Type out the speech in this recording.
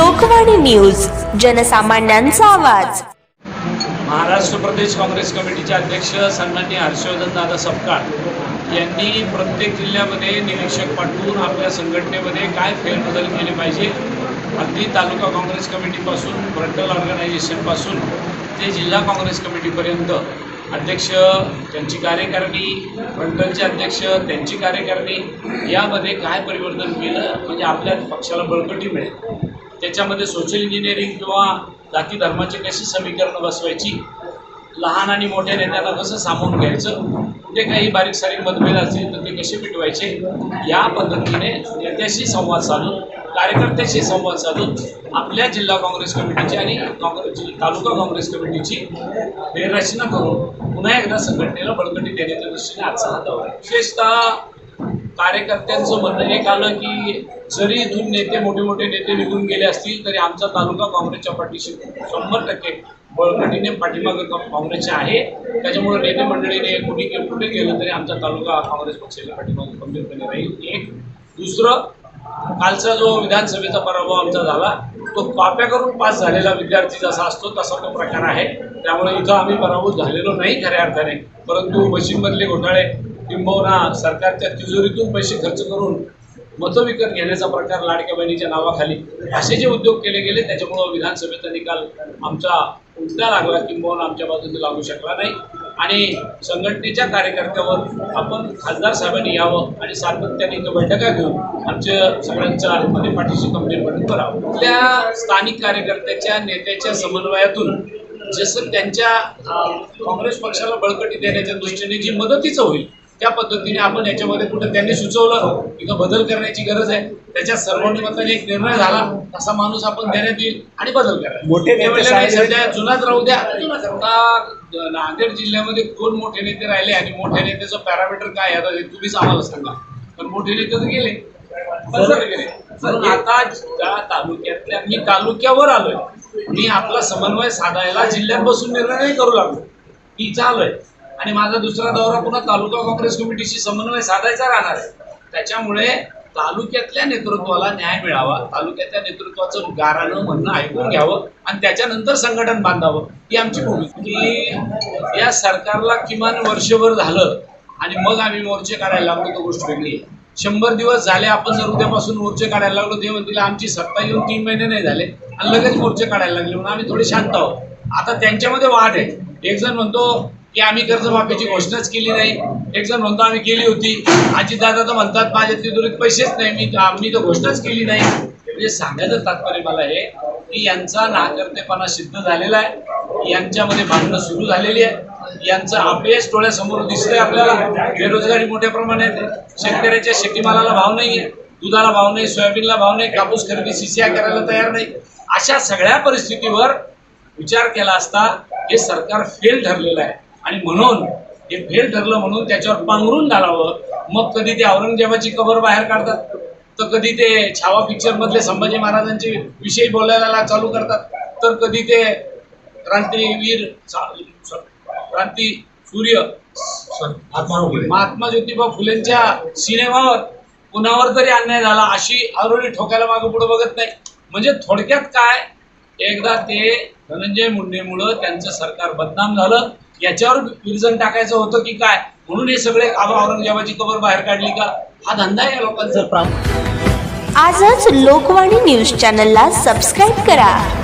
Lokvani news जनसामान्यांचा आवाज. महाराष्ट्र प्रदेश काँग्रेस कमिटीचे अध्यक्ष सन्मान्य हर्षवर्धन दादा सपकाळ यांनी प्रत्येक जिल्ह्यामध्ये निरीक्षक पाठवून आपल्या संघटनेमध्ये काय फेरबदल केले पाहिजे अगदी तालुका काँग्रेस कमिटीपासून फ्रंटल ऑर्गनायझेशनपासून ते जिल्हा काँग्रेस कमिटीपर्यंत. अध्यक्ष त्यांची कार्यकारिणी फ्रंटलचे अध्यक्ष त्यांची कार्यकारिणी यामध्ये काय परिवर्तन केलं म्हणजे आपल्या पक्षाला बळकटी मिळेल. त्याच्यामध्ये सोशल इंजिनिअरिंग किंवा जाती धर्माची कशी समीकरणं बसवायची लहान आणि मोठ्या नेत्यांना कसं सामावून घ्यायचं कुठे काही बारीक सारीक मतभेद असतील तर ते कसे मिटवायचे या पद्धतीने नेत्याशी संवाद साधून कार्यकर्त्याशी संवाद साधून आपल्या जिल्हा काँग्रेस कमिटीची आणि काँग्रेस तालुका काँग्रेस कमिटीची रचना करून पुन्हा एकदा संघटनेला बळकटी देण्याच्या दृष्टीने आजचा हा दौरा विशेषतः कार्यकर्त्यांचं म्हणणं एक आलं की जरी इथून नेते मोठे मोठे नेते निघून गेले असतील तरी आमचा तालुका काँग्रेसच्या पाठीशी शंभर टक्के बळकटीने पाठीमागं काँग्रेसचे आहे. त्याच्यामुळे नेते मंडळीने कुठे कुठे गेलं तरी आमचा तालुका काँग्रेस पक्षाच्या पाठीमागे गंभीरपणे राहील. एक. दुसरं कालचा जो विधानसभेचा पराभव आमचा झाला तो कॉप्या करून पास झालेला विद्यार्थी जसा असतो तसा तो प्रकार आहे. त्यामुळे इथं आम्ही पराभूत झालेलो नाही खऱ्या अर्थाने. परंतु मशीनमधले घोटाळे किंबहुना सरकारच्या तिजोरीतून पैसे खर्च करून मतं विकत घेण्याचा प्रकार लाडक्या बहिणीच्या नावाखाली असे जे उद्योग केले गेले त्याच्यामुळं विधानसभेचा निकाल आमचा उलटा लागला किंबहुना आमच्या बाजूने लागू शकला नाही. आणि संघटनेच्या कार्यकर्त्यावर आपण खासदार साहेबांनी यावं आणि सातत्याने इथं बैठका घेऊन आमच्या सगळ्यांच्या मध्ये पाठीशी खंबीरपणे करावं आपल्या स्थानिक कार्यकर्त्याच्या नेत्याच्या समन्वयातून जसं त्यांच्या काँग्रेस पक्षाला बळकटी देण्याच्या दृष्टीने जी मदतीचं होईल त्या पद्धतीने आपण याच्यामध्ये कुठं त्यांनी सुचवलं इथं बदल करण्याची गरज आहे. त्याच्यात सर्वानुमताने एक निर्णय झाला. असा माणूस आपण देण्यात येईल आणि बदल करा मोठे सध्या जुनाच राहू द्या. आता नांदेड जिल्ह्यामध्ये कोण मोठे नेते राहिले आणि मोठ्या नेत्याचं पॅरामीटर काय आहे? आता हे तुम्हीच आम्हाला सांगा. तर मोठे नेते तर गेले. आता ज्या तालुक्यातल्या मी तालुक्यावर आलोय. मी आपला समन्वय साधायला जिल्ह्यात बसून निर्णय नाही करू लागलो. मी चालूय आणि माझा दुसरा दौरा पुन्हा तालुका काँग्रेस कमिटीशी समन्वय साधायचा राहणार आहे. त्याच्यामुळे तालुक्यातल्या नेतृत्वाला न्याय मिळावा तालुक्यातल्या नेतृत्वाचं गारानं म्हणणं ऐकून घ्यावं आणि त्याच्यानंतर संघटन बांधावं ही आमची भूमिका. की या सरकारला किमान वर्षभर झालं आणि मग आम्ही मोर्चे काढायला लागलो तो गोष्ट वेगळी आहे. शंभर दिवस झाले आपण जर उद्यापासून मोर्चे काढायला लागलो ते म्हणतील आमची सत्ता येऊन तीन महिने नाही झाले आणि लगेच मोर्चे काढायला लागले म्हणून आम्ही थोडे शांत आहोत. आता त्यांच्यामध्ये वाद आहे. एक जण म्हणतो की आम्ही कर्जमाफीची घोषणाच केली नाही. एक जण म्हणतो आम्ही केली होती. दादा तर म्हणतात माझ्या तिजोरीत पैसेच नाही. मी आम्ही तर घोषणाच केली नाही. म्हणजे सांगायचं तात्पर्य मला हे की यांचा नाकर्तेपणा सिद्ध झालेला आहे. यांच्यामध्ये भांडणं सुरू झालेली आहे. यांचं अपयश डोळ्यासमोर दिसतंय आपल्याला. बेरोजगारी मोठ्या प्रमाणात शेतकऱ्याच्या शेतीमालाला भाव नाही आहे दुधाला भाव नाही सोयाबीनला भाव नाही कापूस खरेदी सीसीआय करायला तयार नाही. अशा सगळ्या परिस्थितीवर विचार केला असता हे सरकार फेल ठरलेलं आहे. आणि म्हणून हे फेल ठरलं म्हणून त्याच्यावर पांघरून घालावं. मग कधी ते औरंगजेबाची कबर बाहेर काढतात. तर कधी ते छावा पिक्चर मधले संभाजी महाराजांचे विषयी बोलायला चालू करतात. तर कधी ते क्रांतीवीर क्रांती सूर्य महात्मा ज्योतिबा फुलेंच्या सिनेमावर कुणावर तरी अन्याय झाला अशी आरोळी ठोकायला मागं पुढे बघत नाही. म्हणजे थोडक्यात काय? एकदा ते धनंजय मुंडेमुळं त्यांचं सरकार बदनाम झालं. याच्यावर विरजन टाकायचं होतं की काय? म्हणून हे सगळे आबा औरंगजेबाची कबर बाहेर काढली का? हा धंदा आहे या लोकांचा. आजच लोकवाणी न्यूज चॅनलला सबस्क्राईब करा.